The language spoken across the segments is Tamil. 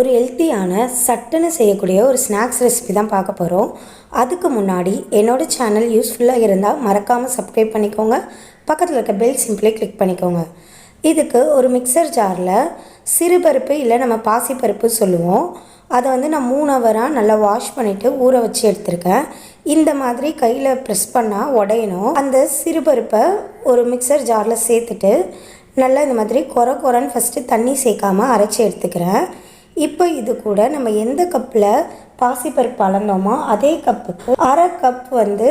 ஒரு ஹெல்த்தியான சட்டுன்னு செய்யக்கூடிய ஒரு ஸ்நாக்ஸ் ரெசிபி தான் பார்க்க போகிறோம் அதுக்கு முன்னாடி என்னோட சேனல் யூஸ்ஃபுல்லாக இருந்தால் மறக்காமல் சப்ஸ்கிரைப் பண்ணிக்கோங்க. பக்கத்தில் இருக்க பெல் சிம்பிளை கிளிக் பண்ணிக்கோங்க. இதுக்கு ஒரு மிக்சர் ஜாரில் சிறுபருப்பு இல்லை நம்ம பாசிப்பருப்பு சொல்லுவோம். அதை வந்து நான் மூணு ஹவராக நல்லா வாஷ் பண்ணிவிட்டு ஊற வச்சு எடுத்திருக்கேன். இந்த மாதிரி கையில் ப்ரெஸ் பண்ணால் உடையணும். அந்த சிறுபருப்பை ஒரு மிக்சர் ஜாரில் சேர்த்துட்டு நல்லா இந்த மாதிரி கொர கொரன்னு ஃபஸ்ட்டு தண்ணி சேர்க்காம அரைச்சி எடுத்துக்கிறேன். இப்போ இது கூட நம்ம எந்த கப்பில் பாசிப்பருப்பு அளந்தோமோ அதே கப்புக்கு அரை கப் வந்து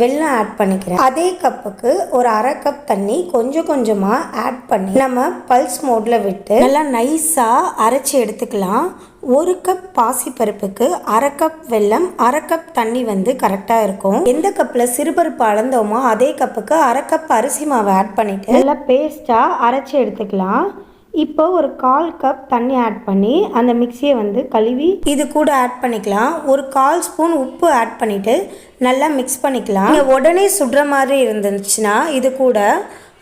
வெல்லம் ஆட் பண்ணிக்கிறேன். அதே கப்புக்கு ஒரு அரை கப் தண்ணி கொஞ்சம் கொஞ்சமாக ஆட் பண்ணி நம்ம பல்ஸ் மோடில் விட்டு நல்லா நைஸாக அரைச்சி எடுத்துக்கலாம். ஒரு கப் பாசிப்பருப்புக்கு அரை கப் வெல்லம் அரை கப் தண்ணி வந்து கரெக்டாக இருக்கும். எந்த கப்பில் சிறுபருப்பு அளந்தோமோ அதே கப்புக்கு அரை கப் அரிசி மாவு ஆட் பண்ணிவிட்டு நல்லா பேஸ்ட்டாக அரைச்சி எடுத்துக்கலாம். இப்போ ஒரு கால் கப் தண்ணி ஆட் பண்ணி அந்த மிக்சியை வந்து கழுவி இது கூட ஆட் பண்ணிக்கலாம். ஒரு கால் ஸ்பூன் உப்பு ஆட் பண்ணிவிட்டு நல்லா மிக்ஸ் பண்ணிக்கலாம். உடனே சுடுற மாதிரி இருந்துச்சுன்னா இது கூட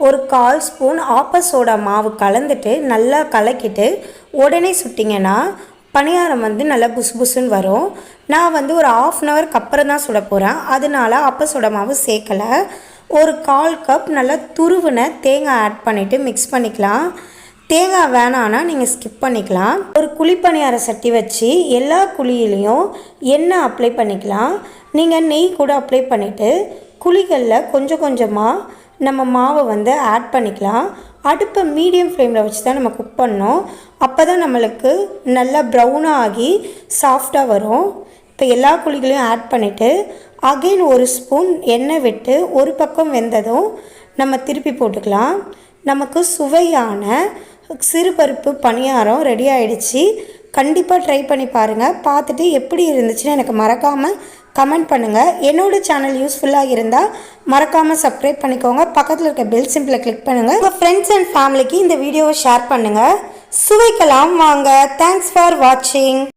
ஒரு கால் ஸ்பூன் ஆப்ப சோடா மாவு கலந்துட்டு நல்லா கலக்கிட்டு உடனே சுட்டிங்கன்னா பணியாரம் வந்து நல்லா புசு புசுன்னு வரும். நான் வந்து ஒரு ஆஃப் அன் ஹவருக்கு அப்புறம் தான் சுட போகிறேன் அதனால அப்போ சோடா மாவு சேர்க்கலை. ஒரு கால் கப் நல்லா துருவின தேங்காய் ஆட் பண்ணிவிட்டு மிக்ஸ் பண்ணிக்கலாம். தேங்காய் வேணான்னா நீங்கள் ஸ்கிப் பண்ணிக்கலாம். ஒரு குழிப்பணியார சட்டி வச்சு எல்லா குழியிலையும் எண்ணெய் அப்ளை பண்ணிக்கலாம். நீங்கள் நெய் கூட அப்ளை பண்ணிவிட்டு குழிகளில் கொஞ்சம் கொஞ்சமாக நம்ம மாவை வந்து ஆட் பண்ணிக்கலாம். அடுப்பை மீடியம் ஃப்ளேமில் வச்சு தான் நம்ம குக் பண்ணோம் அப்போ தான் நம்மளுக்கு நல்லா ப்ரௌனாக ஆகி சாஃப்டாக வரும். இப்போ எல்லா குழிகளையும் ஆட் பண்ணிவிட்டு அகைன் ஒரு ஸ்பூன் எண்ணெய் விட்டு ஒரு பக்கம் வெந்ததும் நம்ம திருப்பி போட்டுக்கலாம். நமக்கு சுவையான சிறுபருப்பு பணியாரம் ரெடி ஆகிடுச்சி கண்டிப்பாக ட்ரை பண்ணி பாருங்கள் பார்த்துட்டு எப்படி இருந்துச்சுன்னு எனக்கு மறக்காமல் கமெண்ட் பண்ணுங்கள் என்னோட சேனல் யூஸ்ஃபுல்லாக இருந்தால் மறக்காமல் சப்ஸ்கிரைப் பண்ணிக்கோங்க. பக்கத்தில் இருக்க பெல் சிம்பிளை கிளிக் பண்ணுங்கள் உங்கள் ஃப்ரெண்ட்ஸ் அண்ட் ஃபேமிலிக்கு இந்த வீடியோவை ஷேர் பண்ணுங்கள் சுவைக்கலாம் வாங்க. தேங்க்ஸ் ஃபார் வாட்சிங்